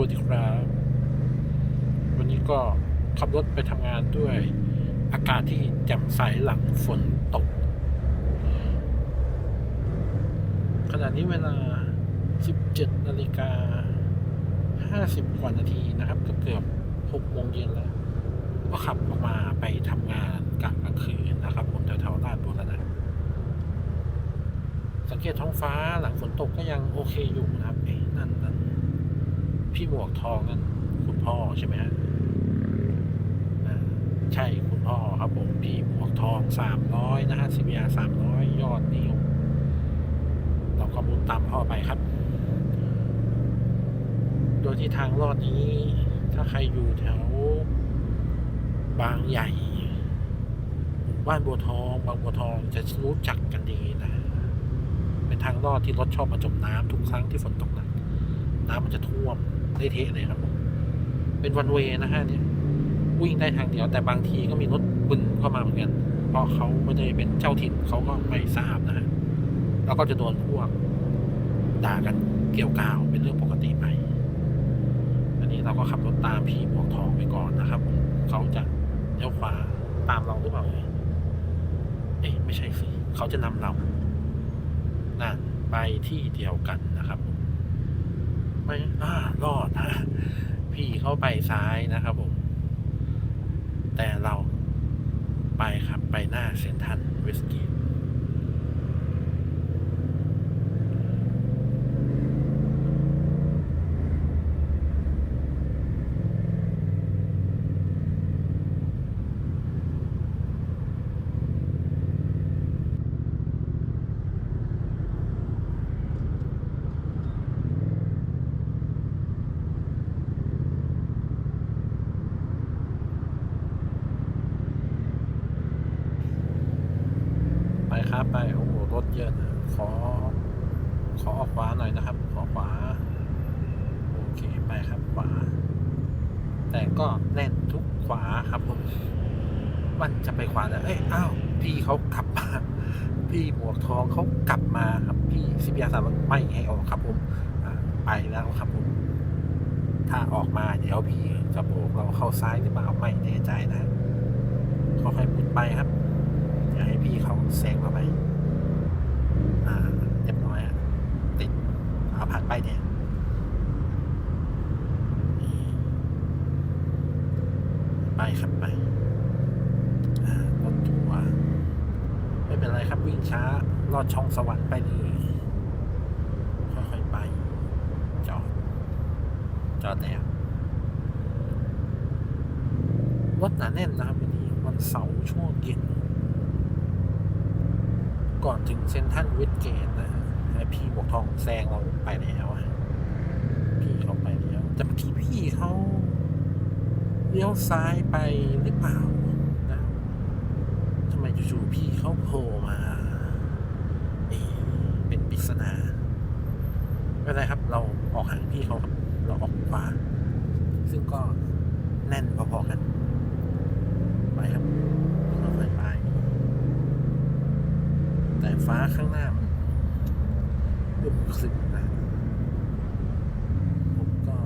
วัสดีครับ วันนี้ก็ขับรถไปทำงานด้วยอากาศที่แจ่มใสหลังฝนตก ขณะนี้เวลา 17นาฬิกา50กว่านาทีนะครับ เกือบเกือบ6โมงเย็นแล้ว ก็ขับออกมาไปทำงานกลางกลางคืนนะครับ ผมแถวๆลาดบุรณะสังเกตท้องฟ้าหลังฝนตกก็ยังโอเคอยู่นะครับเพี่หมวกทองนั่นคุณพ่อใช่ไหมฮะใช่คุณพ่อครับผมพี่หมวกทองสามร้อยนะฮะสิบยาสามร้อยยอดนิยมเราก็บุญตามพ่อไปครับ โดยที่ทางรอดนี้ ถ้าใครอยู่แถว บางใหญ่บ้านบัวทองบางบัวทองจะรู้จักกันดีนะ เป็นทางลอดที่รถชอบมาจมน้ำทุกครั้งที่ฝนตกหนักน้ำมันจะท่วม เทะเลยครับ เป็นวันเวนะฮะเนี่ยวิ่งได้ทางเดียวแต่บางทีก็มีรถบึนเข้ามาเหมือนกัน เพราะเขาไม่ได้เป็นเจ้าถิ่นเขาก็ไม่ทราบนะฮะแล้วก็จะโดนพวกด่ากันเกี่ยวกาวเป็นเรื่องปกติไปอันนี้เราก็ขับรถตามพี่หมวกทองไปก่อนนะครับเขาจะเลี้ยวขวาตามเราหรือเปล่าเอ่ยเอ๊ะไม่ใช่สิเขาจะนำเรานั่นไปที่เดียวกันนะครับ ไม่อ่ารอดพี่เขาไปซ้ายนะครับผม แต่เราไปครับไปหน้าเซนทันเวสกี้ ไปครับไป โอ้โห รถเยอะนะขอ ขอออกขวาหน่อยนะครับ ขอขวา โอเค ไปครับขวา แต่ก็แน่นทุกขวาครับผม มันจะไปขวาแล้วเอ้ย อ้าว พี่เขากลับมา พี่หมวกทองเขากลับมาครับ พี่สิบยาสามไม่ให้ออกครับผม ไปแล้วครับผม ถ้าออกมาเดี๋ยวพี่จะโบกเราเข้าซ้ายหรือเปล่าไม่แน่ใจนะค่อยๆมุดไปครับ อย่าให้พี่เขา แซงเราไป อ่าเรียบร้อยอะติดเอาผ่านไปเนี่ยไปครับไปรถทัวร์ไม่เป็นไรครับวิ่งช้า ลอดช่องสวรรค์ไปเลยค่อยๆไป จอด จอดแล้วรถหนาแน่นนะครับวันนี้วันเสาร์ช่วงเย็น ก่อนถึงเซนทันเวสเกตนะฮะพี่บวกทองแซงเราไปแล้วอะพี่เขาไปแล้วแต่เมื่อกี้พี่เขาเลี้ยวซ้ายไปหรือเปล่านะทำไมจู่ๆพี่เขาโผล่มาเอเป็นปริศนาไม่เป็นไรครับ เราออกห่างพี่เขาครับเราออกขวาซึ่งก็แน่นพอๆกัน ไปครับค่อยๆไป แต่ฟ้าข้างหน้ามันอึมครึมนะ ผมก็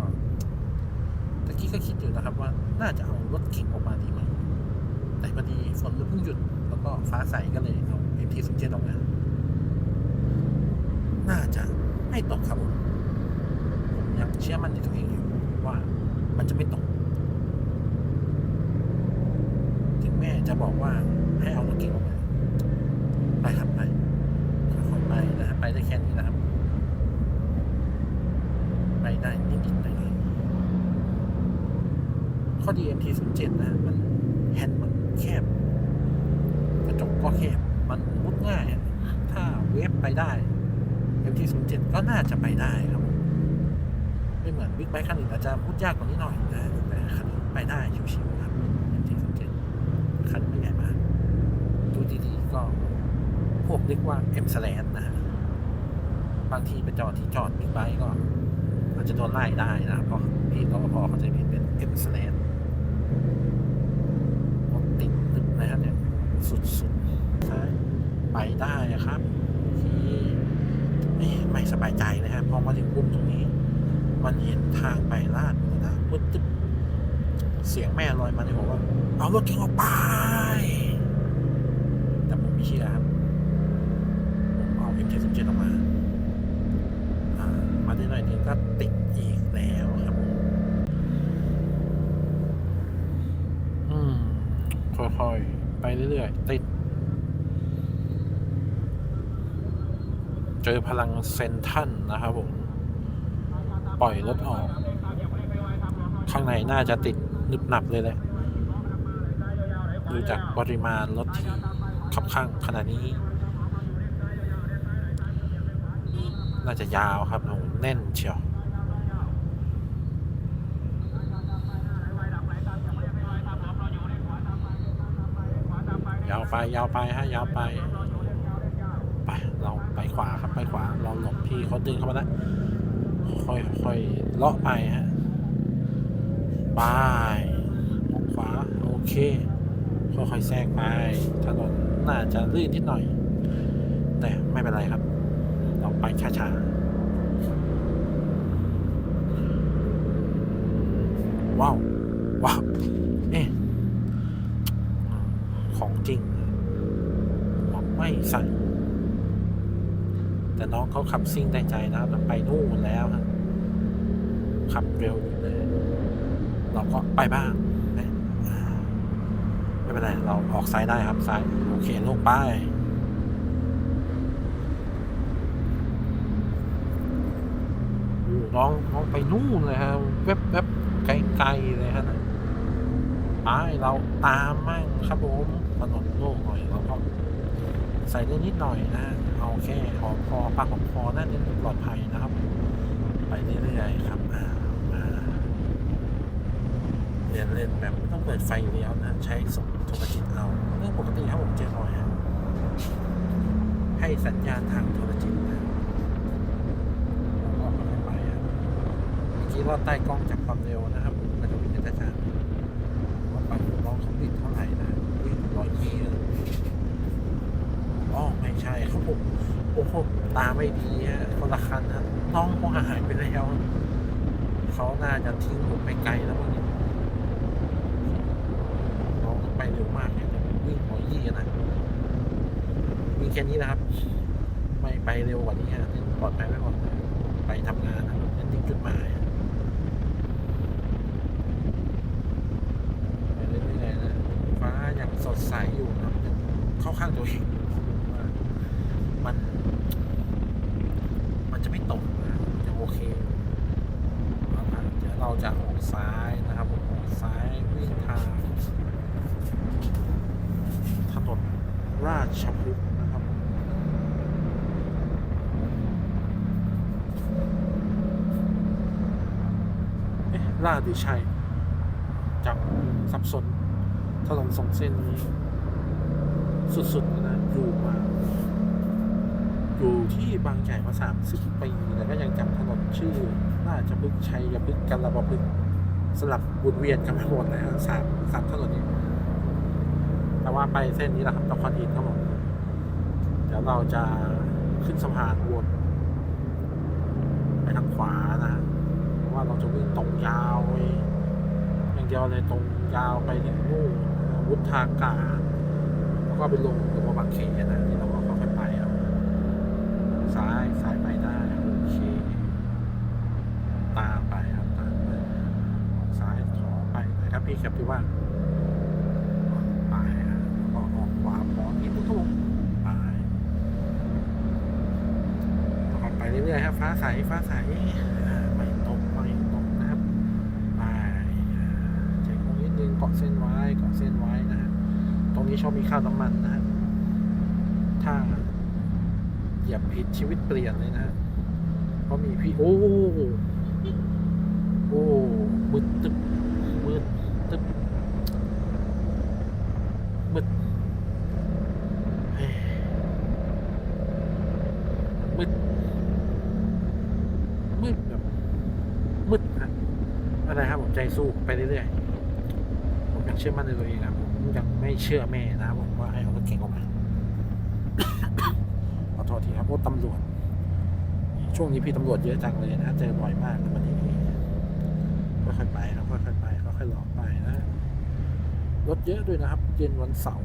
ตะกี้ก็คิดอยู่นะครับว่า น่าจะเอารถเก่งออกมาดีไหม แต่พอดีฝนมันเพิ่งหยุด แล้วก็ฟ้าใสก็เลยเอา MT 0 7ออกมา น่าจะไม่ตกครับผมผมยังเชื่อมั่นในตัวเองอยู่ว่ามันจะไม่ตก ถึงแม่ จะบอกว่าให้เอารถเก่งออกมาไปครับไปค่อยๆไปนะครับไปได้แค่นี้นะครับ ไปได้นิดๆหน่อยข้อดี MT 0 7 นะมันแฮนด์มันแคบกระจกก็แคบมันมุดง่าย ถ้าเวฟไปได้ MT 0 7 ก็น่าจะไปได้ครับไม่เหมือนบิ๊กไบค์คันอื่นอาจจะมุดยากกว่านี้หน่อยนะแต่คันนี้ไปได้ชิวๆครับ MT 0 7คันไม่ใหญ่มาก ดูดีๆก็ พวก เรียกว่า M s l a n นะฮะบางทีไปจอดที่จอดบิ๊กไบค์ก็อาจจะโดนไล่ได้นะเพราะพี่รปภเขาจะผิดเป็น M s l a n รถติดตึกนะครับเนี่ยสุดๆใช่ไปได้ครับที่ไม่ไม่สบายใจนะครับพอมาถึงปุ่มตรงนี้ มันเห็นทางไปลาดบุรณะปึ๊บตึ๊บเสียงแม่ลอยมาในหัวว่า เอารถเก๋งออกไป แต่ผมไม่เชื่อ เอา M77 ออกมาอ่ามาได้หน่อยนึงก็ติดอีกแล้วครับผมอืมค่อยๆ ไปเรื่อยๆ ติด เจอพลังเซนทันนะครับผม ปล่อยรถออก ข้างในน่าจะติดนึบหนับเลยแหละดูจากปริมาณรถที่ขับข้างขนาดนี้ น่าจะยาวครับโอ้โหแน่นเชียว ยาวไปยาวไปฮะยาวไป ไป เราไปขวาครับไปขวา เราหลบพี่เขาดึงเข้ามาแล้วค่อยค่อยเลาะไปฮะไปขวาโอเค ค่อยๆแทรกไปถนนน่าจะลื่นนิดหน่อย แต่ไม่เป็นไรครับ เราไปช้าๆ ว้าว ว้าวเอ๊ของจริงหมวกไม่ใส่แต่น้องเขาขับซิ่งได้ใจนะครับไปนู่นแล้วขับเร็วเลยเราก็ไปบ้างนะไม่เป็นไร เราออกซ้ายได้ครับซ้าย โอเคลงไป โอ้น้องน้องไปนู่นเลยครับแวบแวบไกลๆเลยฮะนะไปเราตามมั่งครับผมถนนโล่งหน่อยเราก็ใส่ได้นิดหน่อยนะเอาแค่หอมคอปากหอมคอนั่นนี่ปลอดภัยนะครับ ไปเรื่อยๆครับอ่ามาเรียนเล่นแบบไม่ต้องเปิดไฟเลี้ยวนะ ใช้สมโทรจิตเอาเรื่องปกติครับผมเจอหน่อยให้สัญญาณทางโทรจิตนะแล้วก็ค่อยๆไปครับ เมื่อกี้รอดใต้กล้องจากความเร็วนะครับมันจะวิ่งช้าๆว่าไปน้องเขาวิ่งเท่าไหร่นะวิ่งร้อยเมตรอ๋อไม่ใช่ครับผมโอ้โหตาไม่ดีฮะคนละคันฮะน้องคงหายไปแล้วเขาน่าจะทิ้งผมไปไกลแล้วมั้งนี่ยน้องไปเร็วมากเนี่ยวิ่งร้อยยี่นะวิ่งแค่นี้นะครับ ไม่ไปเร็วกว่านี้ฮะปลอดภัยไว้ก่อนไปทำงานนะนั่นถึงจุดหมายอะไปเรื่อยๆนะฟ้ายัง สดใสอยู่นะครับเข้าข้างตัวเองว่ามัน มันจะไม่ตกนะยังโอเคเอาละเดี๋ยวเราจะออกซ้ายนะครับผมออกซ้ายวิ่งทางถนนราชพฤกษ์นะครับเอ๊ะลาดหรือชัยจำสับสน ถนนสองเส้นนี้ สุดๆเลยนะอยู่มา อยู่ที่บางใหญ่มาสามสิบปีแต่ก็ยังจำถนนชื่อราชพฤกษ์ชัยพฤกษ์กันระบพฤกษ์สลับวนเวียนกันไปหมดเลยฮะสามสามถนนนี้ แต่ว่าไปเส้นนี้แหละครับนครอินทร์ครับผมเดี๋ยวเราจะขึ้นสะพานวนไปทางขวานะเพราะว่าเราจะวิ่งตรงยาวไปอย่างเดียวเลยตรงยาวไปถึงนู่น วุฒากาแล้วก็ไปลงตรงบางเขนนะที่เราก็ค่อยไปครับซ้ายซ้ายไปได้โอเคตามไปครับตามไปออกซ้ายขอไปนะครับพี่แคปที่ว่าไปฮะแล้วก็ออกขวาพอนิดนึงครับผมไปแล้วก็ไปเรื่อยๆครับฟ้าใสฟ้าใสอ่าไม่ตกไม่ตกนะครับไปอ่าเช็คตรงนิดนึงเกาะเส้นไว้เกาะเส้นไว้นะฮะตรงนี้ ชอบมีข้าวน้ำมันนะฮะถ้าเหยียบผิดชีวิตเปลี่ยนเลยนะฮะเพราะมีพี่โอ้โอ้มืดตึ๊บมืดตึ๊บมืดมืดมืดแบบมืดนะอะไรครับผมใจสู้ไปเรื่อยๆผมยังเชื่อมั่นในตัวเองครับ ยังไม่เชื่อแม่นะบผมว่าให้เอารถเก่งออกมาขอโทษทีครับพราะตำรวจ ช่วงนี้พี่ตำรวจเยอะจังเลยนะเจอบ่อยมากในวันนี้ค่อยๆไปครับค่อยๆไปค่อยๆเลาะไปนะรถเยอะด้วยนะครับ เย็นวันเสาร์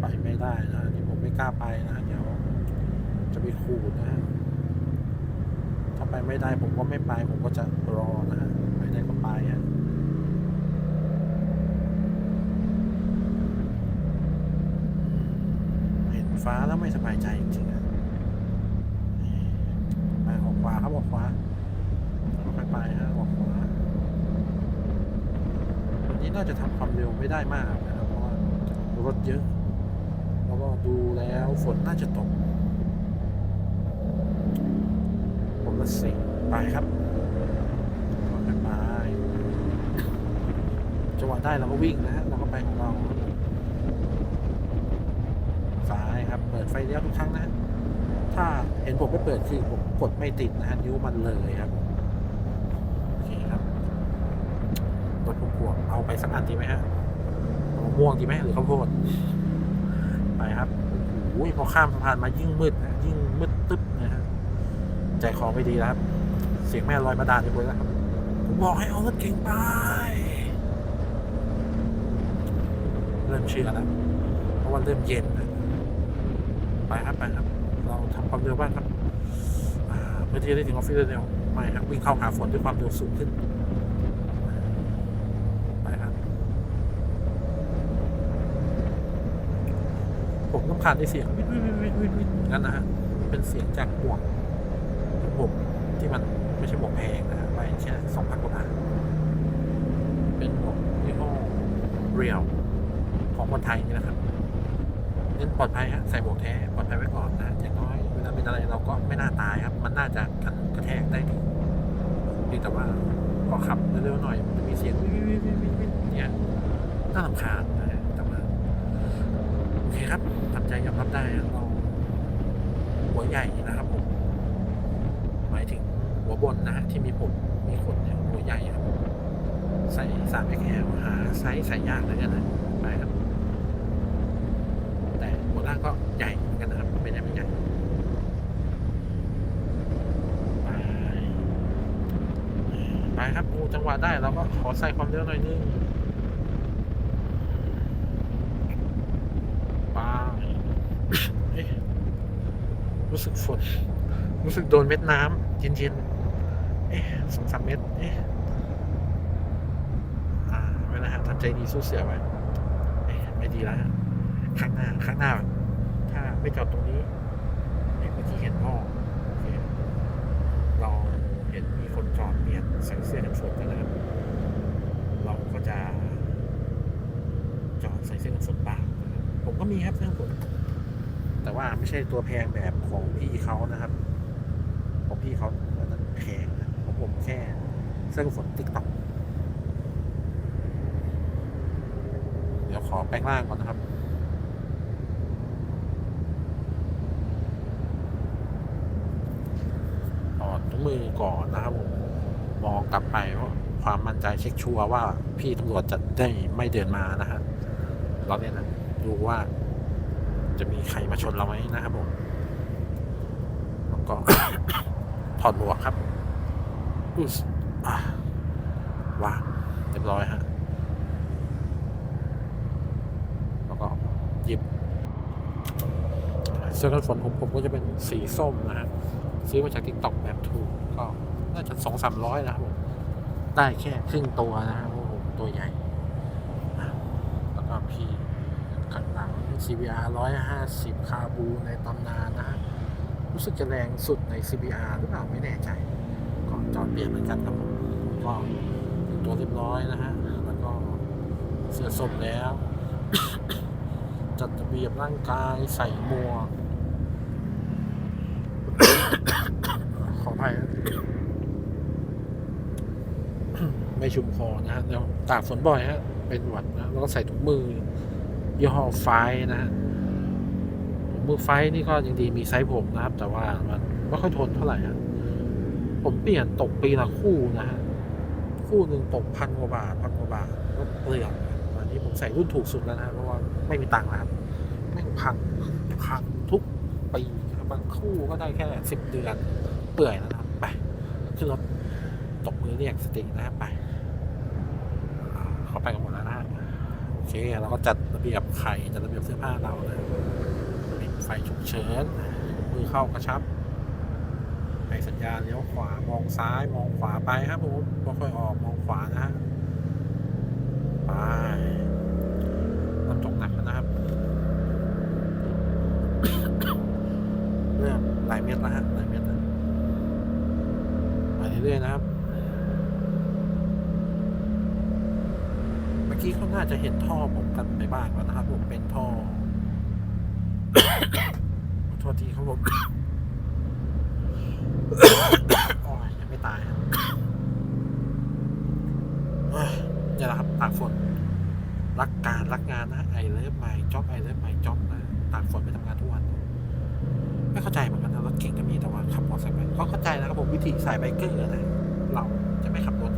ไปไม่ได้นะนี่ผมไม่กล้าไปนะเดี๋ยว จะไปขูดนะฮะ ถ้าไปไม่ได้ผมก็ไม่ไป ผมก็จะรอนะฮะ ไปได้ก็ไปฮะเห็นฟ้าแล้วไม่สบายใจจริงๆอะไปออกขวาครับออกขวาค่อยๆไปฮะออกขวาวันนี้น่าจะทำความเร็วไม่ได้มากนะครับ เพราะว่ารถเยอะแล้วก็ดูแล้วฝนน่าจะตก ผมละ สิไปครับค่อยๆไปจังหวะได้เราก็วิ่งนะฮะเราก็ไปของเราซ้ายครับ เปิดไฟเลี้ยวทุกครั้งนะ ถ้าเห็นผมไม่เปิดคือผมกดไม่ติดนะฮะนิ้วมันเลยครับโอเคครับรถผมพวงเอาไปสักอันดีไหมฮะเอามะม่วงดีไหมหรือข้าวโพดไปครับโอ้โหพอข้ามสะพานมายิ่งมืดนะยิ่งมืดตึ๊บนะฮะ ใจคอไม่ดีแล้วครับ เสียงแม่ลอยมาด่าในบนแล้วครับผมบอกให้เอารถเก่งไป เริ่มเชื่อแล้วเพราะว่าเริ่มเย็นไปครับไปครับ เราทำความเร็วบ้างครับเพื่อที่จะได้ถึงออฟฟิศเร็วไม่ครับวิ่งเข้าหาฝนด้วยความเร็วสูงขึ้นไปครับผมต้องการได้เสียงวิดวิดวิดวิดวิดวิดนั่นนะฮะเป็นเสียงจากหมวก ของผมที่มันไม่ใช่หมวกแพงนะฮะไปแค่สองพันกว่าบาทเป็นหมวกยี่ห้อเรียวของคนไทยนี่นะครับน้นปลอดภัยฮะใส่หมวกแท้ปลอดภัยไว้ก่อนนะอย่างน้อยเวลาเป็นอะไรเราก็ไม่น่าตายครับ มันน่าจะกันกระแทกได้ดีเพีแต่ว่าพอขับเร็วๆหน่อยมันจะมีเสียงวิววิววิววิววิวเนี่ยน่ารำคาญนะฮะแต่ว่าโอเคครับทำใจยอมรับได้ฮะเราหัวใหญ่นะครับผม หมายถึงหัวบนนะฮะที่มีผมมีขนหัวใหญ่ครับใส่สาม XL หาไซส์ใส่ยากเลยนนะไปครับ แต่หัวล่างก็ใหญ่เหมือนกันนะครับไม่ได้ไม่ใหญ่ไปไปครับโอ้จังหวะได้เราก็ขอใส่ความเร็วหน่อยนึงไปเอ๊ะรู้สึกฝน รู้สึกโดนเม็ดน้ำเย็นๆเอ๊ะสองสามเม็ดเอ๊ะอ่าไม่นะฮะทำใจดีสู้เสือไว้เอ๊ะไม่ดีแล้วข้างหน้าข้างหน้า ถ้าไม่จอดตรงนี้เห็นเมื่อกี้เห็นพ่อโอเคเราเห็นมีคนจอดเปลี่ยนใส่เสื้อกันฝนกันนะครับเราก็จะจอดใส่เสื้อกันฝนบ้างผมก็มีครับเสื้อกันฝนแต่ว่าไม่ใช่ตัวแพงแบบของพี่เขานะครับ ของพี่เขาอันนั้นแพงนะของผมแค่เสื้อฝนติ๊กต็อกเดี๋ยวขอแปลงร่างก่อนนะครับถอดถุงมือก่อนนะครับผมมองกลับไปว่าความมั่นใจเช็คชัวร์ว่าพี่ตำรวจจะได้ไม่เดินมานะฮะเราเนี่ยนะดูว่าจะมีใครมาชนเราไหมนะครับผมแล้วก็ อดหมวกครับอุ๊ยอ่าเรียบร้อยฮะแล้วก็หยิบเสื้อกันฝนผมผมก็จะเป็นสีส้มนะฮะซื้อมาจากทิกตอกแบบถูกก็น่าจะสองสามร้อยนะครับผมได้แค่ครึ่งตัวนะครับโอ้โหตัวใหญ่ แล้วก็พี่ข้างหลัง CBR ร้อยห้าสิบคาบูในตำนานนะ รู้สึกจะแรงสุดใน CBR หรือเปล่าไม่แน่ใจ ก็จอดเปลี่ยนเหมือนกันครับผมก็ถึงตัวเรียบร้อยนะฮะ แล้วก็เสื้อสมแล้ว จัดระเบียบร่างกายใส่หมวกขออภัยไม่ชุมคอนะฮะแล้วตากฝนบ่อยฮะ เป็นหวัดนะ แล้วก็ใส่ถุงมือยี่ห้อไฟนะฮะ มือไฟนี่ก็ยังดีมีไซส์ผมนะครับ แต่ว่ามันไม่ค่อยทนเท่าไหร่ฮะผมเปลี่ยนตกปีละคู่นะฮะคู่หนึ่งตกพันกว่าบาทพันกว่าบาทก็เปลืองวันนี้ผมใส่รุ่นถูกสุดแล้วนะเพราะว่าไม่มีตังค์นะครับแม่พังพังทุกปีบางคู่ก็ได้แค่สิบเดือนเปื่อยแล้วนะครับไปขึ้นรถตบมือเรียกสตินะครับไปเขาไปกันหมดแล้วนะโอเคเราก็จัดระเบียบไข่จัดระเบียบเสื้อผ้าเรานะ ไฟฉุกเฉิน มือเข้ากระชับ ให้สัญญาณเลี้ยวขวามองซ้ายมองขวาไปครับผมไม่ค่อยออกมองขวานะฮะไปมันตกหนักนะครับเริ่มหลายเมตรแล้วฮะหลายเมตรแล้วไปเรื่อยๆนะครับเมื่อกี้เขาน่าจะเห็นท่อผมกันไปบ้างแล้วนะครับผมเป็นท่อ โทษทีครับผมโอ้ยยังไม่ตายครับเอ้ยนี่แหละครับตากฝน รักการรักงานนะไอเลิฟไม่จ็อบไอเลิฟไม่จ็อบนะตากฝนไปทำงานทุกวัน ไม่เข้าใจเหมือนกันนะรถเก่งก็มีแต่ว่าขับมอเตอร์ไซค์ไปเขาเข้าใจนะครับผมวิธีสายไบเกอร์นะเราจะไม่ขับรถ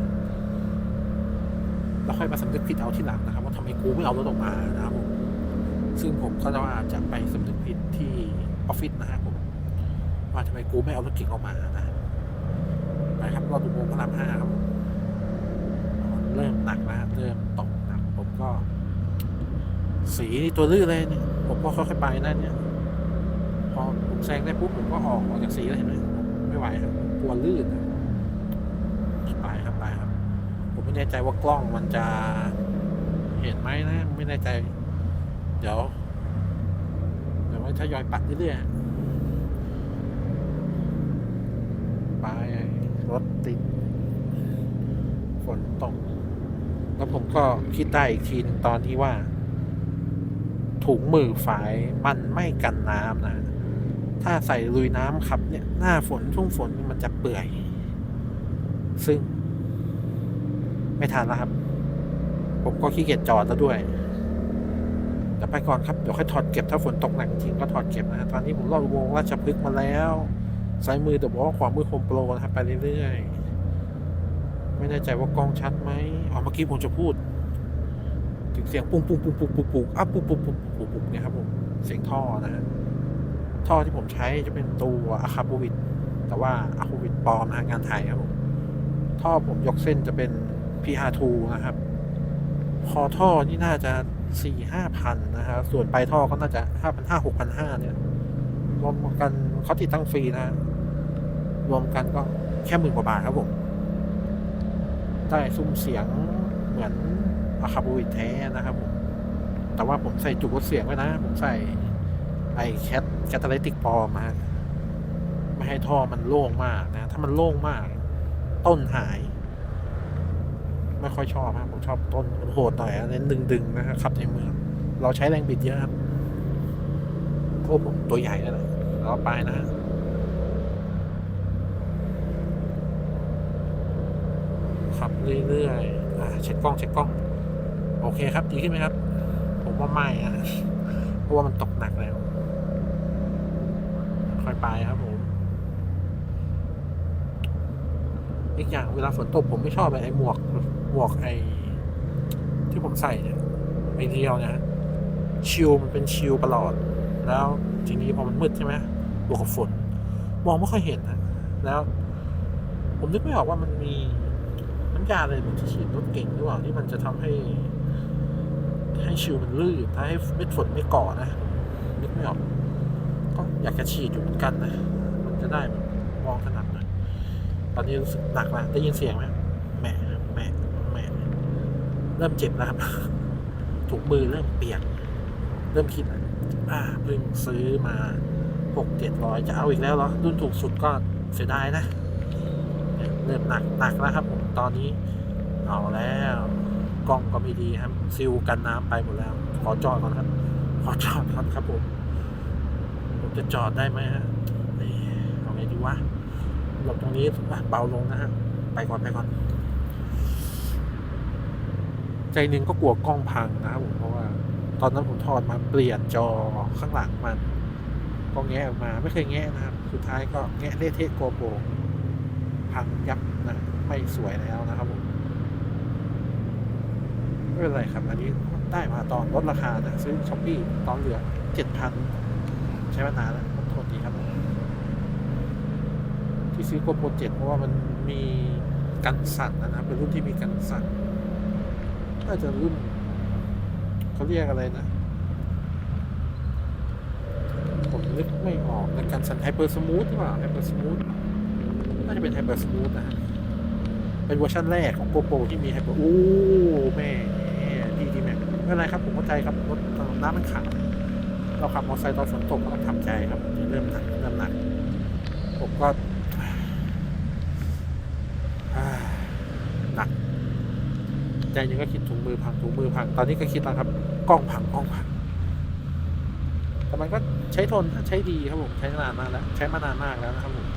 เราค่อยมาสำนึกผิดเอาที่หลังนะครับ ว่าทำไมกูไม่เอารถออกมานะครับผม ซึ่งผมก็จะว่าจะไปสำนึกผิดที่ออฟฟิศนะครับผมว่าทำไมกูไม่เอารถเก่งออกมานะไปครับรอบอุโมงค์พระรามห้าครับเริ่มหนักแล้วเริ่มตกหนักผมก็ สีตัวลื่นเลยเนี่ยผมก็ค่อยๆไปนั่นเนี่ย พอผมแซงได้ปุ๊บผมก็ออกออกจากสีแล้วเห็นไหมไม่ไหวครับกลัวลื่นไปครับไปครับ ผมไม่แน่ใจว่ากล้องมันจะเห็นไหมนะ ไม่แน่ใจ เดี๋ยว เดี๋ยวไว้ทยอยปัดเรื่อยๆไปรถติด ฝนตก แล้วผมก็คิดได้อีกทีนตอนที่ว่า ถุงมือฝายมันไม่กันน้ำนะ ถ้าใส่ลุยน้ำครับเนี่ย หน้าฝนช่วงฝนมันจะเปื่อย ซึ่ง ไม่ทันแล้วครับ ผมก็ขี้เกียจจอดแล้วด้วย เดี๋ยวไปก่อนครับ เดี๋ยวค่อยถอดเก็บถ้าฝนตกหนักจริงก็ถอดเก็บนะตอนนี้ผมรอดอุโมงราชพฤกษ์มาแล้วซ้ายมือเดี๋ยวบอกว่าขวามือโฮมโปรนะครับไปเรื่อยๆ ไม่แน่ใจว่ากล้องชัดไหมอ๋อเมื่อกี้ผมจะพูด ถึงเสียงปุ้งปุ้งปุ้งปุ้งปุ้งปุ้งอะปุ้งปุ้งปุ้งปุ้งปุ้งเนี่ยครับผมเสียงท่อนะฮะท่อที่ผมใช้จะเป็นตัวอะคาบูวิดแต่ว่าอะคาบูวิดปลอมนะฮะงานไทยครับผมท่อผมยกเส้นจะเป็น PR2 นะครับ คอท่อนี่น่าจะ สี่ห้าพันนะครับ ส่วนปลายท่อก็น่าจะห้าพันห้าหกพันห้าเนี่ย รวมกันเขาติดตั้งฟรีนะ รวมกันก็แค่หมื่นกว่าบาทครับผม ได้ซุ้มเสียงเหมือนอะคาบูวิดแท้นะครับผม แต่ว่าผมใส่จุกลดเสียงไว้นะ ผมใส่ไอแคทแคตาลิติกปอมมาไม่ให้ท่อมันโล่งมากนะ ถ้ามันโล่งมาก ต้นหาย ไม่ค่อยชอบครับผมชอบต้นโหดหน่อยเน้นดึงๆนะครับขับในเมือง เราใช้แรงบิดเยอะครับโอ้ผมตัวใหญ่นั่นแหละเราไปนะฮะขับเรื่อยๆอ่าเช็คกล้องเช็คกล้อง โอเคครับ ดีขึ้นไหมครับ ผมว่าไม่อะเพราะว่ามันตกหนักแล้ว ค่อยไปครับผมอีกอย่างเวลาฝนตกผมไม่ชอบไอ้หมวก หมวกไอ้ที่ผมใส่เนี่ยไอเรียวนี่ยชิลมันเป็นชิลตลอด แล้วทีนี้พอมันมืดใช่ไหมบวกกับฝน มองไม่ค่อยเห็นนะแล้ว ผมนึกไม่ออกว่ามันมีน้ำยาอะไรมันที่ฉีดรถเก่งหรือเปล่าที่มันจะทำให้ ให้ชิลมันลื่นถ้าให้เม็ดฝนไม่ก่อนะนึกไม่ออกก็อยากจะฉีดอยู่เหมือนกันนะมันจะได้มองถนัดหน่อยตอนนี้รู้สึกหนักแล้วได้ยินเสียงไหมแหม เริ่มเจ็บแล้วครับถุงมือเริ่มเปียก เริ่มคิดอ่าเพิ่งซื้อมาหกเจ็ดร้อยจะเอาอีกแล้วเหรอ รุ่นถูกสุดก็เสียดายนะ เริ่มหนักหนักแล้วครับผมตอนนี้ เอาแล้วกล้องก็ไม่ดีครับ ซิลกันน้ำไปหมดแล้ว ขอจอดก่อนครับ ขอจอดก่อนครับผม ผมจะจอดได้ไหมฮะนี่เอาไงดีวะหลบตรงนี้เบาลงนะฮะ ไปก่อนไปก่อน ใจหนึ่งก็กลัวกล้องพังนะครับผมเพราะว่า ตอนนั้นผมถอดมาเปลี่ยนจอข้างหลังมัน ก็แงะออกมาไม่เคยแงะนะครับ สุดท้ายก็แงะเละเทะโกโปรพังยับนะไม่สวยแล้วนะครับผมไม่เป็นไรครับ อันนี้ได้มาตอนลดราคานะซื้อช้อปปี้ตอนเหลือเจ็ดพันใช้มานานแล้วโทษทีครับ ที่ซื้อโกโปรเจ็ดเพราะว่ามันมีกันสั่นนะครับ เป็นรุ่นที่มีกันสั่น น่าจะรุ่นเขาเรียกอะไรนะ ผมนึกไม่ออกนะกันสั่นไฮเปอร์สมูทหรือเปล่าไฮเปอร์สมูทน่าจะเป็นไฮเปอร์สมูทนะฮะเป็นเวอร์ชันแรกของโกโปรที่มีไฮเปอร์โอ้แม่ดีดีแม่ไม่เป็นไรครับ ผมเข้าใจครับรถน้ำมันขังเราขับมอเตอร์ไซค์ตอนฝนตกก็ต้องทำใจครับเริ่มหนักเริ่มหนักผมก็ อ่าหนัก ใจหนึงก็คิดถุงมือพังถุงมือพังตอนนี้ก็คิดแล้วครับกล้องพังกล้องพังแต่มันก็ใช้ทนใช้ดีครับผมใช้นานมากแล้วใช้มานานมากแล้วนะครับผม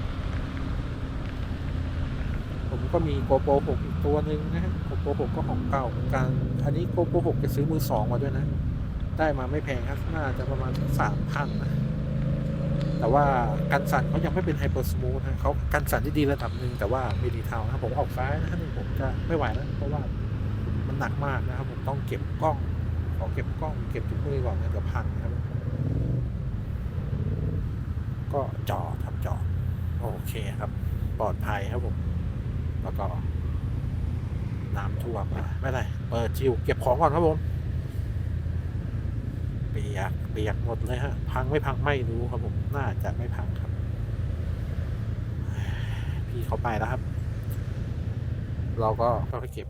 ผมก็มีโกโปร6อีกตัวหนึ่งนะฮะโกโปร6ก็ของเก่าเหมือนกันอันนี้โกโปร6จะซื้อมือสองมาด้วยนะ ได้มาไม่แพงครับน่าจะประมาณสามพันนะแต่ว่ากันสั่นเขายังไม่เป็นไฮเปอร์สมูทนะเขากันสั่นที่ดีระดับหนึ่งแต่ว่าไม่ดีเท่านะผมออกซ้ายนะฮะผมจะไม่ไหวแล้วเพราะว่า หนักมากนะครับ ผมต้องเก็บกล้อง ขอเก็บกล้อง เก็บถุงมือก่อนนะเดี๋ยวพังนะครับ ก็จอดทำจอดโอเคครับ ปลอดภัยครับผมแล้วก็น้ำท่วมไม่ไรเปิดจิวเก็บของก่อนครับผมเปียกเปียกหมดเลยฮะ พังไม่พังไม่รู้ครับผมน่าจะไม่พังครับ พี่เขาไปแล้วครับ เราก็ก็ไปเก็บ